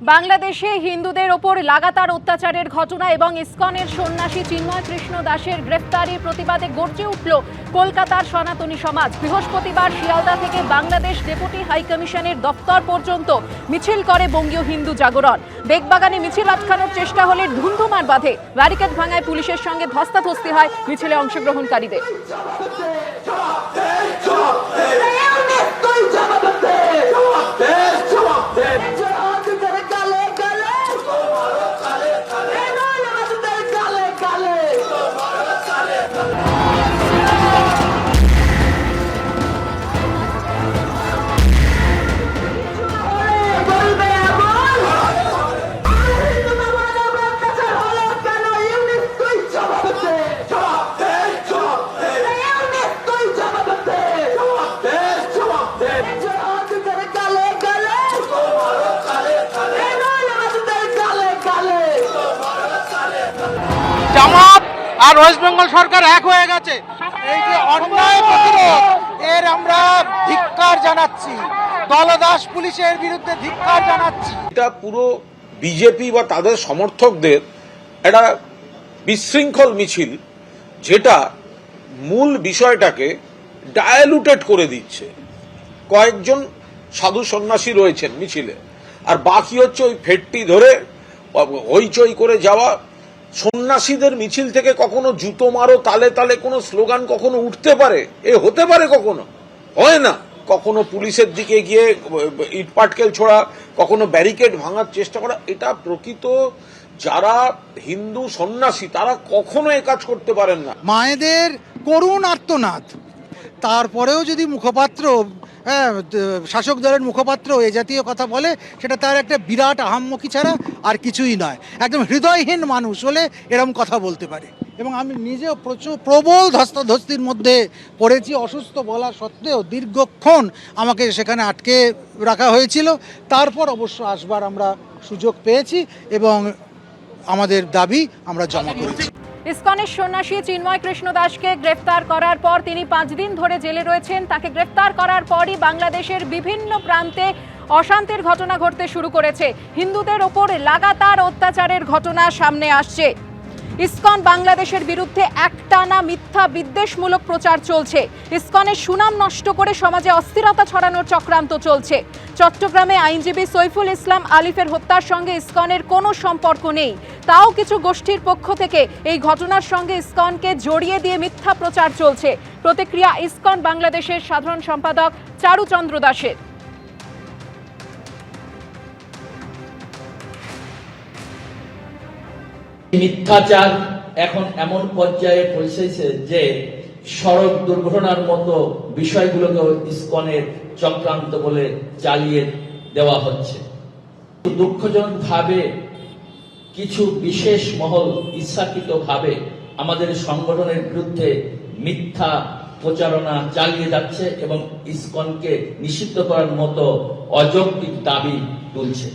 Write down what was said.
বাংলাদেশে হিন্দুদের ওপর লাগাতার অত্যাচারের ঘটনা এবং ইসকনের সন্ন্যাসী চিন্ময় কৃষ্ণ দাসের গ্রেফতারির প্রতিবাদে গর্জে উঠল কলকাতার সনাতনী সমাজ। বৃহস্পতিবার শিয়ালদা থেকে বাংলাদেশ ডেপুটি হাই কমিশনের দপ্তর পর্যন্ত মিছিল করে বঙ্গীয় হিন্দু জাগরণ। বেগবাগানে মিছিল আটকানোর চেষ্টা হলে ধুন্ধুমার বাঁধে। ব্যারিকেড ভাঙায় পুলিশের সঙ্গে ধস্তাধস্তি হয় মিছিলে অংশগ্রহণকারীদের। আর ওয়েস্ট বেঙ্গল সরকার এক হয়ে গেছে। এই যে অন্যায় প্রতিরোধ, এর আমরা ধিক্কার জানাচ্ছি। দলদাস পুলিশের বিরুদ্ধে ধিক্কার জানাচ্ছি। এটা পুরো বিজেপি বা তাদের সমর্থকদের একটা বিশৃঙ্খল মিছিল, যেটা মূল বিষয়টাকে ডায়ালুটেড করে দিচ্ছে। কয়েকজন সাধু সন্ন্যাসী রয়েছেন মিছিলে, আর বাকি হচ্ছে ওই ফেটটি ধরে হইচই করে যাওয়া সন্ন্যাসীদের মিছিল থেকে কখনো জুতো মারো, তালে তালে কোনো স্লোগান কখনো উঠতে পারে? এ হতে পারে কখনো? হয় না। কখনো পুলিশের দিকে গিয়ে ইটপাটকেল ছোড়া, কখনো ব্যারিকেড ভাঙার চেষ্টা করা, এটা প্রকৃত যারা হিন্দু সন্ন্যাসী, তারা কখনো এ কাজ করতে পারেন না। মায়েদের করুণ আর্তনাদ। তারপরেও যদি মুখপাত্র হ্যাঁ শাসক দলের মুখপাত্র এ জাতীয় কথা বলে, সেটা তার একটা বিরাট আহাম্মকি ছাড়া আর কিছুই নয়। একদম হৃদয়হীন মানুষ হলে এরম কথা বলতে পারে। এবং আমি নিজেও প্রচুর প্রবল ধস্তাধস্তির মধ্যে পড়েছি, অসুস্থ বলা সত্ত্বেও দীর্ঘক্ষণ আমাকে সেখানে আটকে রাখা হয়েছিল। তারপর অবশ্য আসবার আমরা সুযোগ পেয়েছি এবং আমাদের দাবি আমরা জমা করেছি। ইসকনের সন্ন্যাসী চিন্ময় কৃষ্ণ দাসকে গ্রেফতার করার পর তিনি পাঁচ দিন ধরে জেলে রয়েছেন। তাকে গ্রেফতার করার পরই বাংলাদেশের বিভিন্ন প্রান্তে অশান্তির ঘটনা ঘটতে শুরু করেছে। হিন্দুদের ওপর লাগাতার অত্যাচারের ঘটনা সামনে আসছে। ইসকন বাংলাদেশের বিরুদ্ধে একটানা মিথ্যা বিদ্বেষমূলক প্রচার চলছে। ইসকনের সুনাম নষ্ট করে সমাজে অস্থিরতা ছড়ানোর চক্রান্ত চলছে। চট্টগ্রামে আইনজীবী সৈফুল ইসলাম আলিফের হত্যার সঙ্গে ইসকনের কোনো সম্পর্ক নেই। তাও কিছু গোষ্ঠীর পক্ষ থেকে এই ঘটনার সঙ্গে ইসকনকে জড়িয়ে দিয়ে মিথ্যা প্রচার চলছে। প্রতিক্রিয়া ইসকন বাংলাদেশের সাধারণ সম্পাদক চারুচন্দ্র দাসের মিথ্যাচার এখন এমন পর্যায়ে পৌঁছেছে যে সড়ক দুর্ঘটনার মতো বিষয়গুলোকে ইস্কনের চক্রান্ত বলে চালিয়ে দেওয়া হচ্ছে। দুঃখজনক ভাবে কিছু বিশেষ মহল ইচ্ছাকৃত ভাবে আমাদের সংগঠনের বিরুদ্ধে মিথ্যা প্রচারণা চালিয়ে যাচ্ছে এবং ইসকনকে নিষিদ্ধ করার মতো অযৌক্তিক দাবি তুলছে।